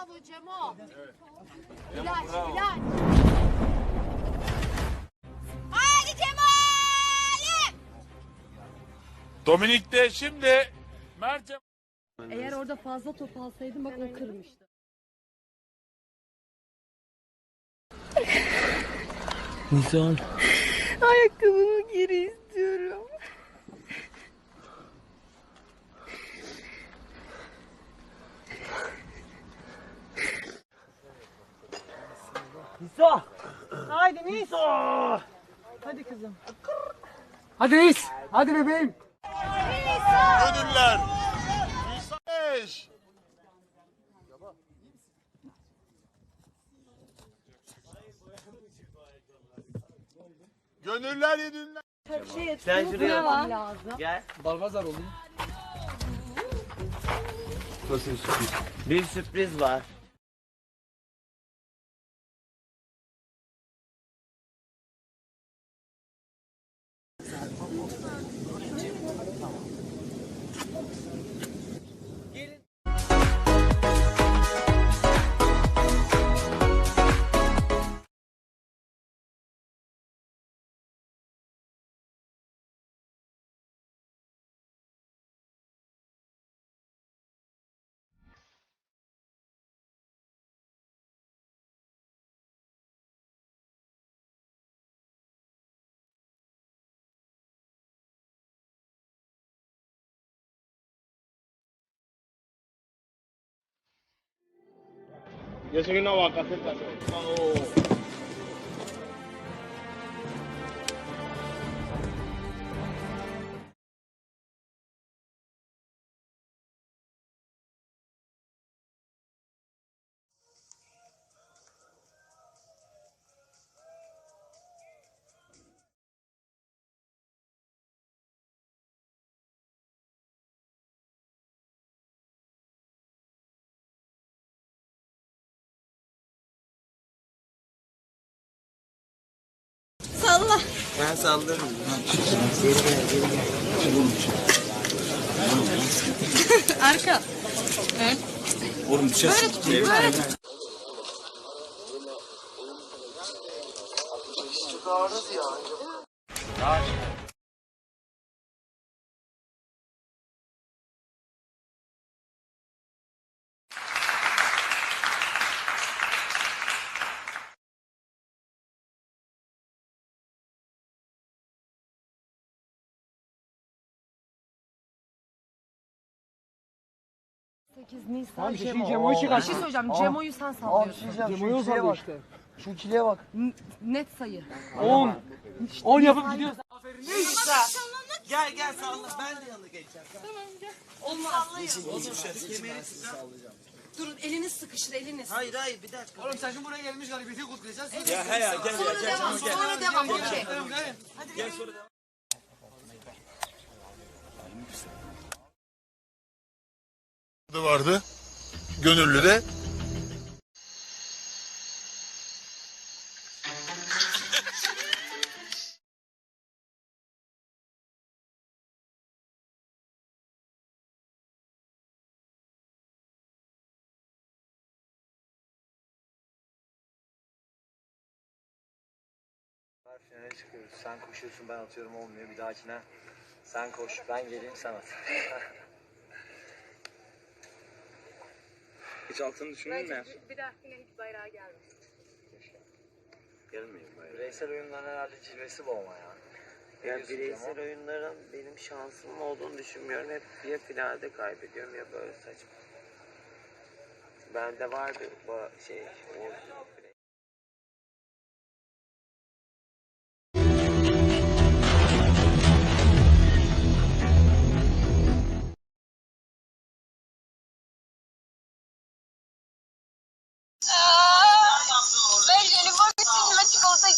Bravo Cemo. İlaç, ilaç. Hadi Cemal'im. Dominik'te şimdi Mert'e Eğer orada fazla top alsaydım bak o kırmıştı. Nisan. Ayakkabımı geri istiyorum. Nisa. Haydi Nisa. Hadi kızım. Hadi Nis. Hadi bebeğim. gönüller. İsa Beş. Gönüller yedinler. Sen şuraya bak. lazım. Gel. Balbazar olayım. Nasıl sürpriz? Bir sürpriz var. Yo soy una vaca, Ben saldırırım. Geri gel, geri gel. Arka. Evet. Oğlum bir şey böyle, böyle. Ağrız ya. 8 Nisan. Tamam işte şimdi şey Cemo'yu çıkar. Bir şey söyleyeceğim. Cemo'yu sen Abi bir şey sallıyorsun. diyeceğim, Cemo'yu şu uzadı ikiliye bak. işte. Şu ikiliye bak. N- Net sayı. 10. 10 yapıp gidiyoruz. Gel gel salla. Ben de yanına geçeceğim. Olmaz. Durun eliniz sıkışır eliniz. Hayır hayır bir dakika. Oğlum sen şimdi buraya gelmiş galibiyeti kutlayacağız. Ya he ya gel Sonra devam. Sonra devam. Okey. Gel sonra devam. Vardı. Gönüllü de. Finale çıkıyoruz. Sen koşuyorsun ben atıyorum olmuyor. Bir dahakine sen koş ben geleyim sen at. Hiç altını düşündün mü? Bir dahakine hiç bayrağa gelmesin. Gelmeyin böyle. Bireysel oyunların herhalde cilvesi bu ama ya. Ya diyorsun bireysel Cemo? oyunların benim şansım olduğunu düşünmüyorum. Hep ya finalde kaybediyorum ya böyle saçma. Bende vardı bu şey. O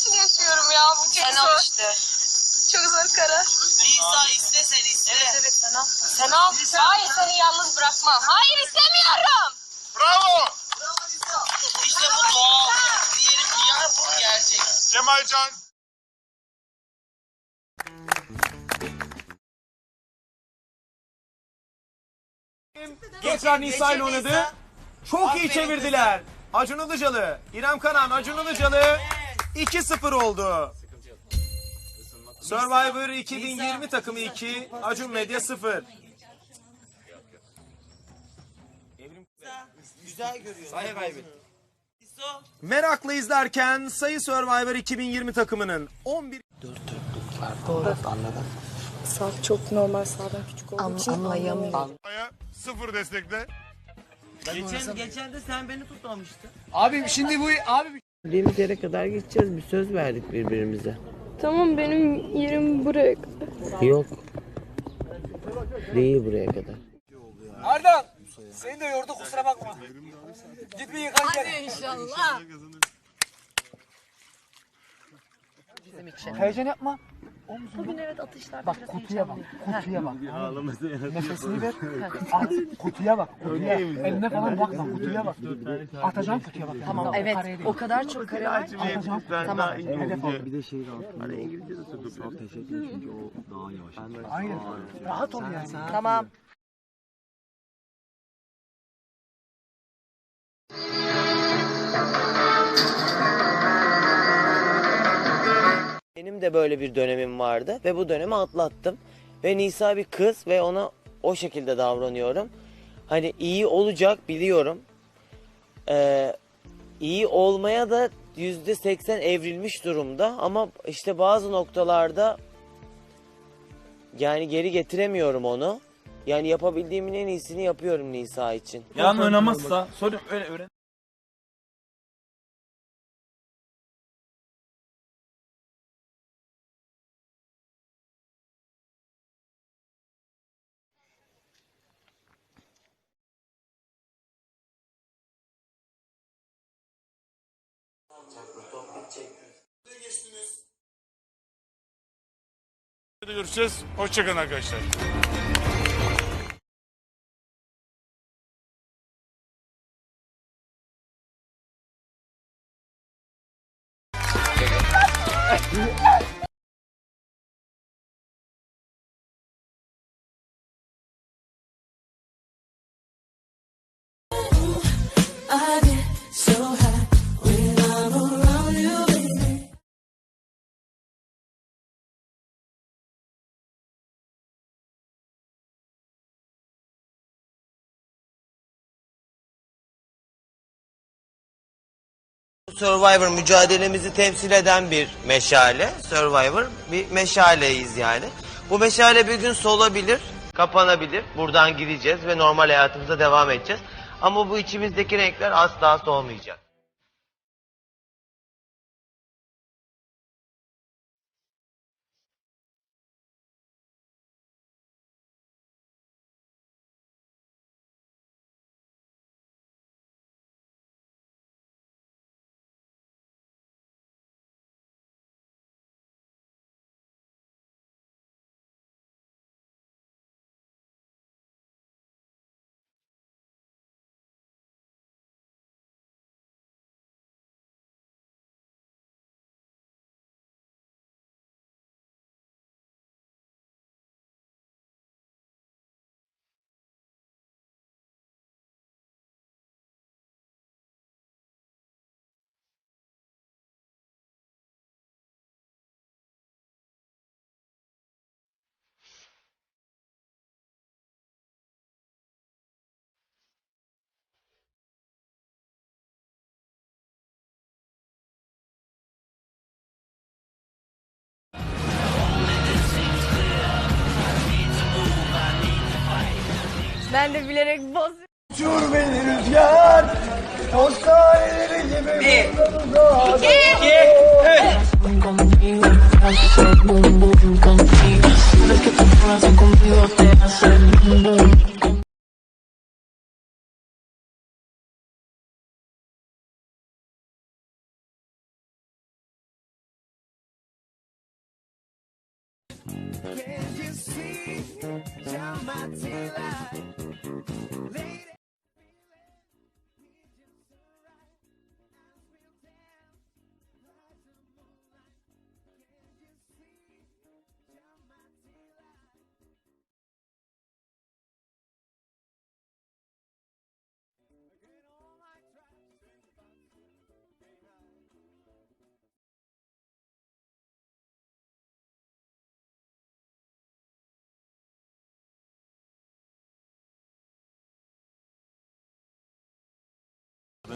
için yaşıyorum ya. Bu çok sen zor. işte. Çok zor karar. Nisa iste sen iste. Evet evet sen al. Sen al. Hayır seni yalnız bırakmam. Hayır istemiyorum. Bravo. İşte bu doğal. Diğeri diyar bu gerçek. Cemalcan. Geçen Nisa ile oynadı. Çok iyi çevirdiler. Acun Ilıcalı, İrem Kanan, Acun Ilıcalı 2-0 oldu. Survivor 2020 takımı 2, Acun Medya 0. Güzel görüyor. Sayı kaybetti. Merakla izlerken sayı Survivor 2020 takımının 11 Saf çok normal sağdan küçük olduğu için anlayamıyorum. Aya sıfır destekle. Geçen, geçen de sen beni tutmamıştın. Abi şimdi bu abi Dediğimiz yere kadar gideceğiz. Bir söz verdik birbirimize. Tamam benim yerim buraya. Yok. Değil buraya kadar. Ardan seni de yordu kusura bakma. Git bir yıkan gel. İnşallah. Heyecan yapma. Bugün evet atışlar. Bak kutuya bak. Kutuya bak. Nefesini ver. At. Kutuya bak. Kutuya. Eline falan bakma. Kutuya bak. Atacağım kutuya bak. Tamam. Evet o kadar çok kare var. Atacağım. Tamam. Hedef al. Bir de şey rahat. Hani İngilizce de tutup teşekkür çünkü o daha yavaş. Aynen. Rahat ol yani. Tamam. Benim de böyle bir dönemim vardı ve bu dönemi atlattım. Ve Nisa bir kız ve ona o şekilde davranıyorum. Hani iyi olacak biliyorum. Ee, iyi olmaya da yüzde seksen evrilmiş durumda ama işte bazı noktalarda yani geri getiremiyorum onu. Yani yapabildiğimin en iyisini yapıyorum Nisa için. Yan oynamazsa sorun öyle öğren. Görüşeceğiz. Hoşçakalın arkadaşlar. Survivor mücadelemizi temsil eden bir meşale. Survivor bir meşaleyiz yani. Bu meşale bir gün solabilir, kapanabilir. Buradan gideceğiz ve normal hayatımıza devam edeceğiz. Ama bu içimizdeki renkler asla solmayacak. Ben de bilerek boz. Uçur beni rüzgar. Toz kareleri gibi. Bir. İki. İki. Can you see down?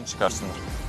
Çıkarsınlar.